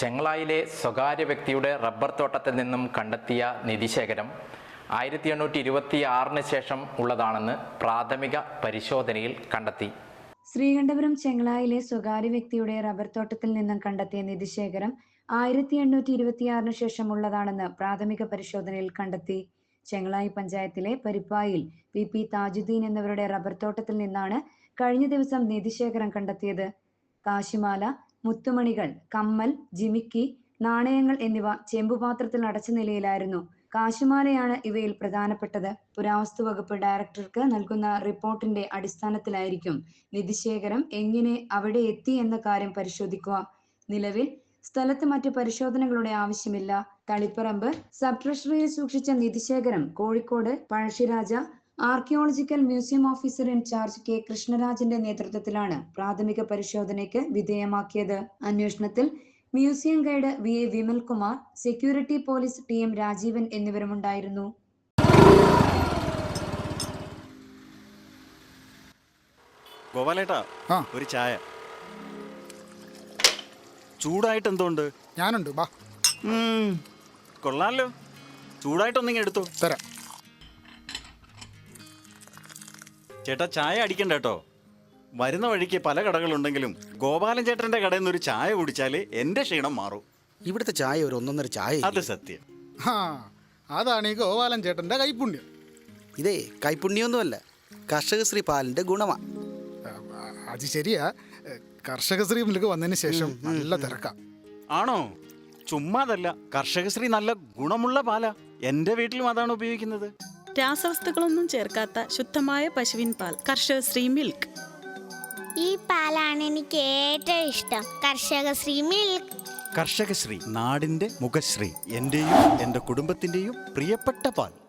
ചെങ്ങളായിലെ സ്വകാര്യ വ്യക്തിയുടെ റബ്ബർ തോട്ടത്തിൽ നിന്നും കണ്ടെത്തിയ നിധിശേഖരം ആയിരത്തി എണ്ണൂറ്റി ഇരുപത്തി ആറിന് ശേഷം ഉള്ളതാണെന്ന് പ്രാഥമിക പരിശോധനയിൽ കണ്ടെത്തി. ശ്രീകണ്ഠപുരം ചെങ്ങളായിലെ സ്വകാര്യ വ്യക്തിയുടെ റബ്ബർ തോട്ടത്തിൽ നിന്നും കണ്ടെത്തിയ നിധിശേഖരം ആയിരത്തി എണ്ണൂറ്റി ഇരുപത്തിയാറിന് ശേഷം ഉള്ളതാണെന്ന് പ്രാഥമിക പരിശോധനയിൽ കണ്ടെത്തി. ചെങ്ങളായി പഞ്ചായത്തിലെ പരിപ്പായിൽ പി പി. താജുദ്ദീൻ എന്നിവരുടെ റബ്ബർ തോട്ടത്തിൽ നിന്നാണ് കഴിഞ്ഞ ദിവസം നിധിശേഖരം കണ്ടെത്തിയത്. കാശിമാല മുത്തുമണികൾ കമ്മൽ ജിമിക്കി നാണയങ്ങൾ എന്നിവ ചെമ്പുപാത്രത്തിൽ അടച്ച നിലയിലായിരുന്നു. കാശുമാലയാണ് ഇവയിൽ പ്രധാനപ്പെട്ടത്. പുരാവസ്തു വകുപ്പ് ഡയറക്ടർക്ക് നൽകുന്ന റിപ്പോർട്ടിന്റെ അടിസ്ഥാനത്തിലായിരിക്കും. നിധിശേഖരം എങ്ങനെ അവിടെ എത്തി എന്ന കാര്യം പരിശോധിക്കുക. നിലവിൽ സ്ഥലത്ത് മറ്റ് പരിശോധനകളുടെ ആവശ്യമില്ല. തളിപ്പറമ്പ് സബ് ട്രഷറിയിൽ സൂക്ഷിച്ച നിധിശേഖരം Kozhikode Pazhassiraja archaeological museum officer in charge K കൃഷ്ണരാജിന്റെ നേതൃത്വത്തിലാണ് പ്രാഥമിക പരിശോധനയ്ക്ക് വിധേയമാക്കിയത്. അന്വേഷണത്തിൽ museum guide V A Vimalkumar security police T M Rajeevan എന്നിവരുമുണ്ടായിരുന്നു. ഗോപാലേട്ടാ. ഒരു ചായ. ചൂടായിട്ട് എന്തുണ്ട്? ഞാനുണ്ട് ബാ. കൊള്ളാലോ. ചൂടായിട്ടൊന്നിങ്ങനെ എടുത്തു. തരാം. ചേട്ടാ ചായ അടിക്കണ്ട കേട്ടോ. വരുന്ന വഴിക്ക് പല കടകളുണ്ടെങ്കിലും ഗോപാലൻ ചേട്ടന്റെ കടയിൽ നിന്ന് ഒരു ചായ കുടിച്ചാൽ എന്റെ ക്ഷീണം മാറും. ഇവിടുത്തെ ചായ ഒരു ഒന്നൊന്നര ചായ അത് സത്യം. ആ അതാണ് ഈ ഗോപാലൻ ചേട്ടന്റെ കൈപ്പുണ്യം ഇതേ കൈപ്പുണ്യൊന്നുമല്ല കർഷകശ്രീ പാലിന്റെ ഗുണമാ. അത് ശരിയാ. കർഷകശ്രീ മുന്നിലേക്ക് വന്നതിന് ശേഷം നല്ല തിരക്കാം. ആണോ? ചുമ്മാതല്ല കർഷകശ്രീ നല്ല ഗുണമുള്ള പാലാ. എന്റെ വീട്ടിലും അതാണ് ഉപയോഗിക്കുന്നത്. രാസവസ്തുക്കളൊന്നും ചേർക്കാത്ത ശുദ്ധമായ പശുവിൻ പാൽ കർഷക ശ്രീ മിൽക്ക്. ഈ പാലാണ് എനിക്ക് ഏറ്റവും ഇഷ്ടം. കർഷക ശ്രീ മിൽക്ക്. കർഷകശ്രീ നാടിന്റെ മുഖശ്രീ എന്റെയും എന്റെ കുടുംബത്തിന്റെയും പ്രിയപ്പെട്ട പാൽ.